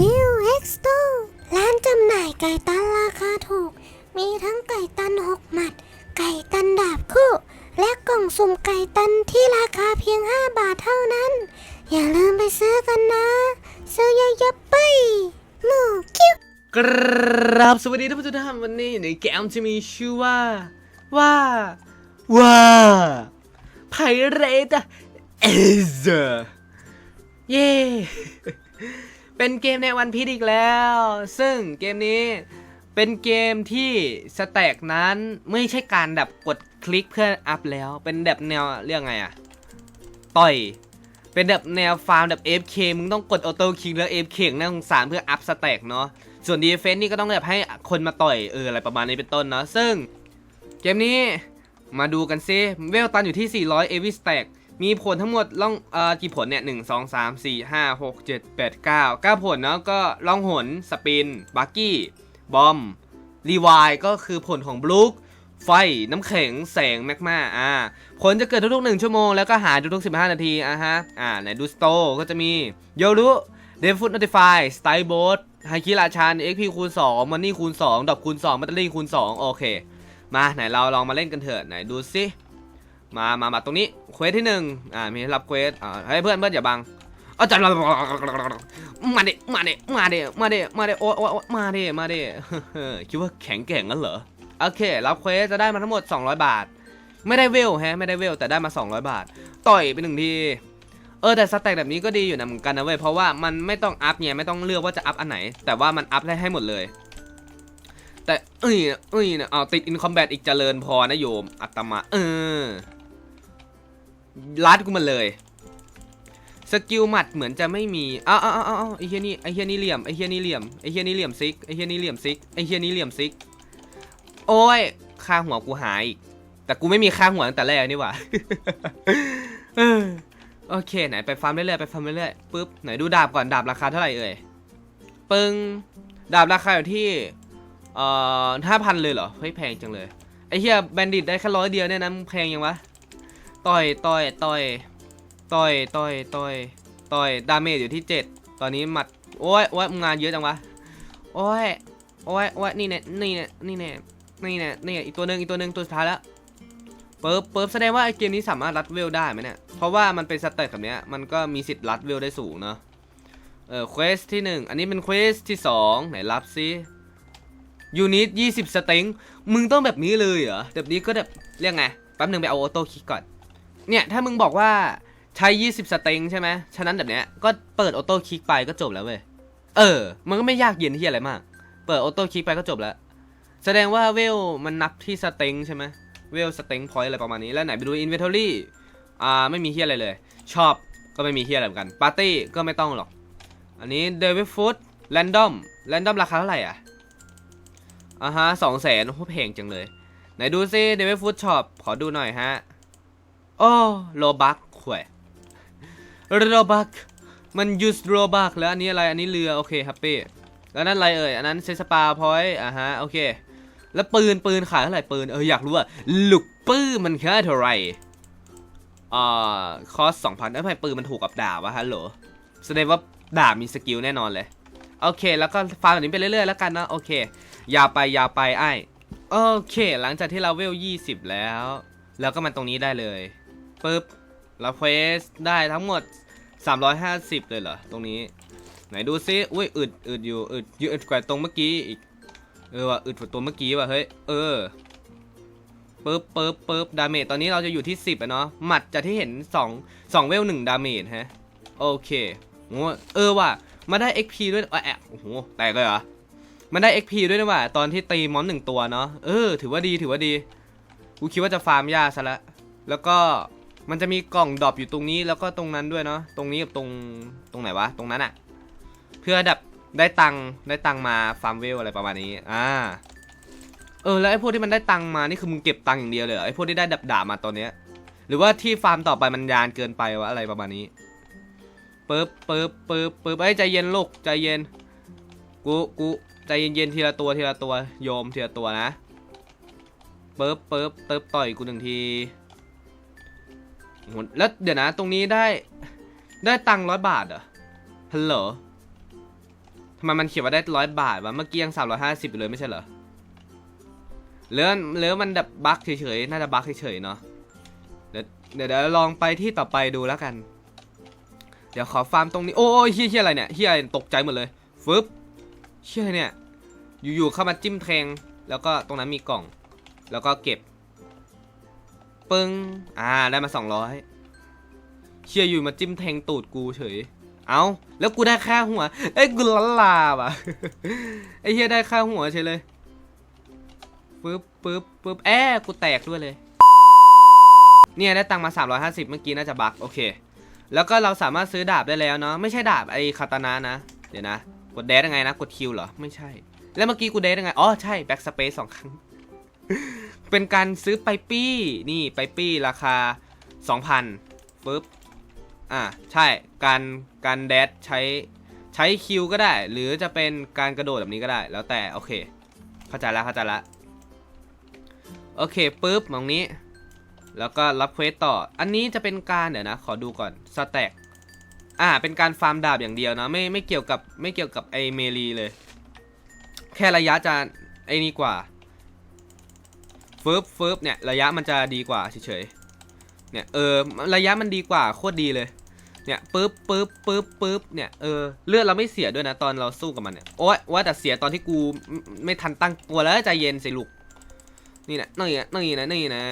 ดิวเอ็กซ์โตร้านจำหน่ายไก่ตันราคาถูก มีทั้งไก่ตันหกหมัด ไก่ตันดาบคู่ และกล่องสุ่มไก่ตันที่ราคาเพียง 5 บาทเท่านั้น อย่าลืมไปซื้อกันนะ ซื้อเยอะๆไปหมูคิวกราบสวัสดีท่านผู้ชมทุกท่านวันนี้ในเกมจะมีชื่อว่า ว่า ว่าไพเรตเอเซอร์เย้ เป็นเกมในวันพีดอีกแล้ว ซึ่งเกมนี้เป็นเกมที่สแต็กนั้นไม่ใช่การแบบกดคลิกเพื่ออัพแล้ว เป็นแบบแนวเรียกไงอะต่อย เป็นแบบแนวฟาร์มแบบ FK มึงต้องกดออโต้คลิกแล้ว FK น่าสงสารเพื่ออัพสแต็กเนาะ ส่วนดีเฟนต์นี่ก็ต้องแบบให้คนมาต่อยเอออะไรประมาณนี้เป็นต้นเนาะ ซึ่งเกมนี้มาดูกันซิเวลตันอยู่ที่ 400 เอวิสแต็ก มีผลทั้งหมดล่องเอ่อกี่ผลเนี่ย1 2 3 4 5 6 7 8 9 9ผลเนาะก็ล่องหนสปินบักกี้ บอมรีวายก็คือผลของบลูคไฟ น้ำแข็ง แสงแมกมาอ่า ผลจะเกิดทุกๆ1ชั่วโมง แล้วก็หายทุกๆ 15 นาทีอะฮะ อ่าไหนดูสโตก็จะมีโยรุเดฟฟุตโนติฟายสไตล์โบสไฮคิราชัน XP คูณ2มันนี่คูณ 2 ดอกคูณ2แบตเตอรี่คูณ 2 โอเค มาไหนเราลองมาเล่นกันเถอะ ไหนดูสิ มามามาตรงนี้ เควสที่1อ่ามีรับเควสอ่าให้เพื่อนเพื่อนอย่าบังอาจารย์มาเดมาเดมาเดมาเดมาเดโอ้โอ้มาเดมาเดคิดว่าแข็งแกร่งงั้นเหรอโอเค รับเควสจะได้มาทั้งหมด 200 บาท ไม่ได้เวลแฮะไม่ได้เวลแต่ได้มา 200 บาท ต่อยไปหนึ่งทีเออแต่สแต็กแบบนี้ก็ดีอยู่นะเหมือนกันนะเว้ยเพราะว่ามันไม่ต้องอัพเนี่ยไม่ต้องเลือกว่าจะอัพอันไหน แต่ว่ามันอัพได้ให้หมดเลย แต่เอ้ยเอ้ยเอาติดอินคอมแบทอีกเจริญพอนะโยมอัตมาเออ ลัดกูมาเลยสกิลหมัดเหมือนจะไม่มีอ้าวอ้าวอ้าวอ้าวไอเฮียนี่ไอเฮียนี่เหลี่ยมไอเฮียนี่เหลี่ยมไอเฮียนี่เหลี่ยมซิกไอเฮียนี่เหลี่ยมซิกไอเฮียนี่เหลี่ยมซิก โอ้ยค่าหัวกูหายอีกแต่กูไม่มีค่าหัวตั้งแต่แรกนี่หว่าโอเค ไหนไปฟาร์มเรื่อยๆไปฟาร์มเรื่อยๆปุ๊บไหนดูดาบก่อนดาบราคาเท่าไหร่เอ่ยปึ้งดาบราคาอยู่ที่เอ่อห้าพันเลยเหรอเฮ้ยแพงจังเลยไอเฮียแบนดิตได้แค่ร้อยเดียวเนี่ยนะแพงยังวะ ต่อยต่อยต่อยต่อยต่อยต่อยต่อยดาเมจอยู่ที่เจ็ดตอนนี้หมัดโอ้ยโอ้ยมึงงานเยอะจังวะโอ้ยโอ้ยโอ้ยนี่แน่นี่แน่นี่แน่นี่แน่นี่อีกตัวหนึ่งอีกตัวหนึ่งตัวสุดท้ายแล้วเปิบเปิบแสดงว่าไอเกมนี้สามารถรัดเวลได้ไหมเนี่ยเพราะว่ามันเป็นสเตตแบบเนี้ยมันก็มีสิทธิ์รัดเวลได้สูงเนาะเออเควสที่หนึ่งอันนี้เป็นเควสที่สองไหนรับซิยูนิตยี่สิบสเต็งมึงต้องแบบนี้เลยเหรอแบบนี้ก็แบบเรียกไงแป๊บหนึ่งไปเอาออโต้คิกก่อน เนี่ยถ้ามึงบอกว่าใช้ 20 สเต็งใช่ไหมฉะนั้นแบบเนี้ยก็เปิดออโต้คลิกไปก็จบแล้วเว้ย เออ มันก็ไม่ยากเย็นที่อะไรมาก เปิดออโต้คลิกไปก็จบแล้ว แสดงว่าเวลมันนับที่สเต็งใช่ไหมเวลสเต็งพอยต์อะไรประมาณนี้ แล้วไหนไปดูอินเวนทอรี่ อ่าไม่มีเฮียอะไรเลย ชอบก็ไม่มีเฮียอะไรเหมือนกัน ปาร์ตี้ก็ไม่ต้องหรอก อันนี้เดวิฟูดแรนดอมแรนดอมราคาเท่าไหร่อะอ่าฮะสองแสนโอ้แพงจังเลย ไหนดูซิเดวิฟูดช็อปขอดูหน่อยฮะ โอ้โลบักข่วยโลบักมันยูสโลบักแล้วอันนี้อะไรอันนี้เรือโอเคแฮปปี้แล้วนั่นอะไรเอ่ยอันนั้นเซสปาพอยต์อ่าฮะโอเค แล้วปืนปืนขายเท่าไหร่ปืนเอออยากรู้ว่าลูกปืนมันค่าเท่าไหร่อ่าคอสสองพันแล้วทำไมปืนมันถูกกับดาบวะฮัลโหลแสดงว่าดาบมีสกิลแน่นอนเลยโอเค แล้วก็ฟาร์มแบบนี้ไปเรื่อยๆแล้วกันนะโอเคยาวไปยาวไปไอ้โอเค หลังจากที่เราเวล 20 แล้ว แล้วก็มาตรงนี้ได้เลย ปึ๊บเราเควสได้ทั้งหมด 350 เลยเหรอ ตรงนี้ ไหนดูซิ อุ้ยอึดอึดอยู่อึดเยอะกว่าตรงเมื่อกี้อีก เออว่ะอึดกว่าตัวเมื่อกี้ว่ะ เฮ้ย เออปึ๊บปึ๊บปึ๊บดาเมจตอนนี้เราจะอยู่ที่ 10อะเนาะ หมัดจากที่เห็น 2 2 เวล 1 ดาเมจฮะ โอเคโอ้เออว่ะ มาได้ XP ด้วยอะแอะโอ้โห แตกเลยเหรอมันได้ XP ด้วยนะว่ะ ตอนที่ตีมอนหนึ่งตัวเนาะ เออ ถือว่าดี ถือว่าดี กูคิดว่าจะฟาร์มยาซะละ แล้วก็ มันจะมีกล่องดรอปอยู่ตรงนี้แล้วก็ตรงนั้นด้วยเนาะตรงนี้กับตรงตรงไหนวะตรงนั้นอะเพื่อดับได้ตังได้ตังมาฟาร์มเวลอะไรประมาณนี้อ่าเออแล้วไอ้พวกที่มันได้ตังมานี่คือมึงเก็บตังอย่างเดียวเลยเหรอไอ้พวกที่ได้ดับดาบมาตอนเนี้ยหรือว่าที่ฟาร์มต่อไปมันยานเกินไปวะอะไรประมาณนี้ปึ๊บปึ๊บปึ๊บปึ๊บไอ้ใจเย็นลูกใจเย็นกูกูใจเย็นๆทีละตัวทีละตัวโยมทีละตัวนะปึ๊บปึ๊บปึ๊บต่อยกูหนึ่งที โหแล้วเดี๋ยวนะ ตรงนี้ได้ ได้ตังค์ร้อยบาทเหรอฮัลโหลทำไมมันเขียนว่าได้ร้อยบาทวะเมื่อกี้ยังสามร้อยห้าสิบอยู่เลยไม่ใช่เหรอหรือหรือมันแบบบั๊กเฉยๆน่าจะบั๊กเฉยๆเนาะเดี๋ยวเดี๋ยวลองไปที่ต่อไปดูแล้วกัน เดี๋ยวขอฟาร์มตรงนี้โอ้ยเฮียเฮียอะไรเนี่ยเฮี้ยตกใจหมดเลยฟึบเฮี้ยเนี่ย อยู่ๆเข้ามาจิ้มแทงแล้วก็ตรงนั้นมีกล่อง แล้วก็เก็บ ปึ้ง อ่า ได้มาสองร้อยเชียอยู่มาจิ้มแทงตูดกูเฉย เอาแล้วกูได้ค่าหัว เอ้ยกูล้านลาว่ะไอ้เฮียได้ค่าหัวเฉยเลย ปึ๊บปึ๊บปึ๊บแอะกูแตกด้วยเลย เนี่ยได้ตังค์มา 350 เมื่อกี้น่าจะบักโอเค แล้วก็เราสามารถซื้อดาบได้แล้วเนาะ ไม่ใช่ดาบไอ้คาตานะนะ เดี๋ยวนะ กดเดทยังไงนะ กดคิวเหรอ ไม่ใช่ แล้วเมื่อกี้กูเดทยังไง อ๋อ ใช่ แบ็กสเปซสองครั้ง เป็นการซื้อไปปี้นี่ไปปี้ราคา 2,000ปึ๊บอ่าใช่การการแดดใช้ใช้คิวก็ได้ หรือจะเป็นการกระโดดแบบนี้ก็ได้ แล้วแต่โอเคเข้าใจละเข้าใจละโอเคปุ๊บตรงนี้ แล้วก็รับเควสต่อ อันนี้จะเป็นการเดี๋ยวนะ ขอดูก่อนสแต็กอ่าเป็นการฟาร์มดาบอย่างเดียวนะไม่ไม่เกี่ยวกับไม่เกี่ยวกับไอเมลีเลย แค่ระยะจะไอนี่กว่า ฟึบฟึบเนี่ยระยะมันจะดีกว่าเฉยๆ เนี่ยเออระยะมันดีกว่าโคตรดีเลย เนี่ยปึ๊บปึ๊บปึ๊บปึ๊บเนี่ยเออเลือดเราไม่เสียด้วยนะตอนเราสู้กับมันเนี่ยโอ้ยว่าแต่เสียตอนที่กูไม่ไม่ทันตั้งตัวแล้วใจเย็นสิลูกนี่นะนี่นะนี่นะนี่นะ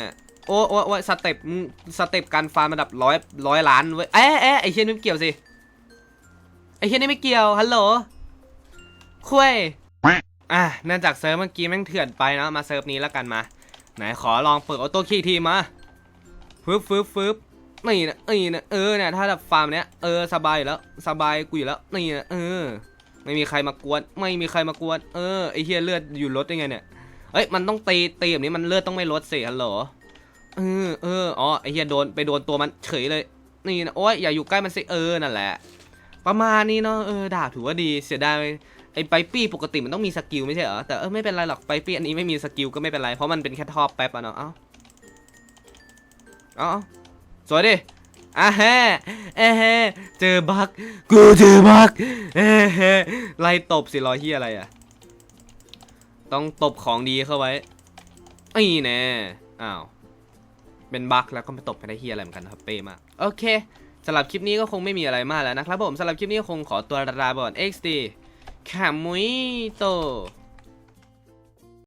โอ้โอ้โอ้สเต็ปมึงสเต็ปการฟาร์มระดับร้อยร้อยล้านเว้ยเอ๊ะเอ๊ะไอเชียนี่ไม่เกี่ยวสิไอเชียนี่ไม่เกี่ยวฮัลโหลคุยอะเนื่องจากเซิร์ฟเมื่อกี้แม่งเถื่อนไปเนอะมาเซิร์ฟนี้แล้วกันมา ไหนขอลองเปิดออโต้คีย์ทีมาฟึบฟึบฟึบนี่นะนี่นะเออเนี่ยถ้าแบบฟาร์มเนี้ยเออสบายอยู่แล้วสบายกูอยู่แล้วนี่นะเออ ไม่มีใครมากวน ไม่มีใครมากวนเออไอเฮียเลือดอยู่ลดได้ไงเนี่ยเอ้ยมันต้องตีตีแบบนี้มันเลือดต้องไม่ลดสิฮัลโหลเออเอออ๋อไอเฮียโดนไปโดนตัวมันเฉยเลยนี่นะโอ้ยอย่าอยู่ใกล้มันสิเออนั่นแหละ ประมาณนี้เนาะเออดาบถือว่าดีเสียดาย ไอไปปี้ปกติมันต้องมีสกิลไม่ใช่เหรอ แต่เออไม่เป็นไรหรอกไปปี้อันนี้ไม่มีสกิลก็ไม่เป็นไร เพราะมันเป็นแค่ทอบแป๊บอะเนาะ เอ้า เอ้า สวยดิอะแฮเอ้แฮเจอบักกูเจอบักเอ้แฮไล่ตบสิรอยเฮียอะไรอะต้องตบของดีเข้าไว้ไอ้แน่อ้าว เป็นบักแล้วก็มาตบไปได้เฮียอะไรเหมือนกันครับเป้มาก โอเคสำหรับคลิปนี้ก็คงไม่มีอะไรมากแล้วนะครับผมสำหรับคลิปนี้คงขอตัวลาไปก่อน XD ขามุยโต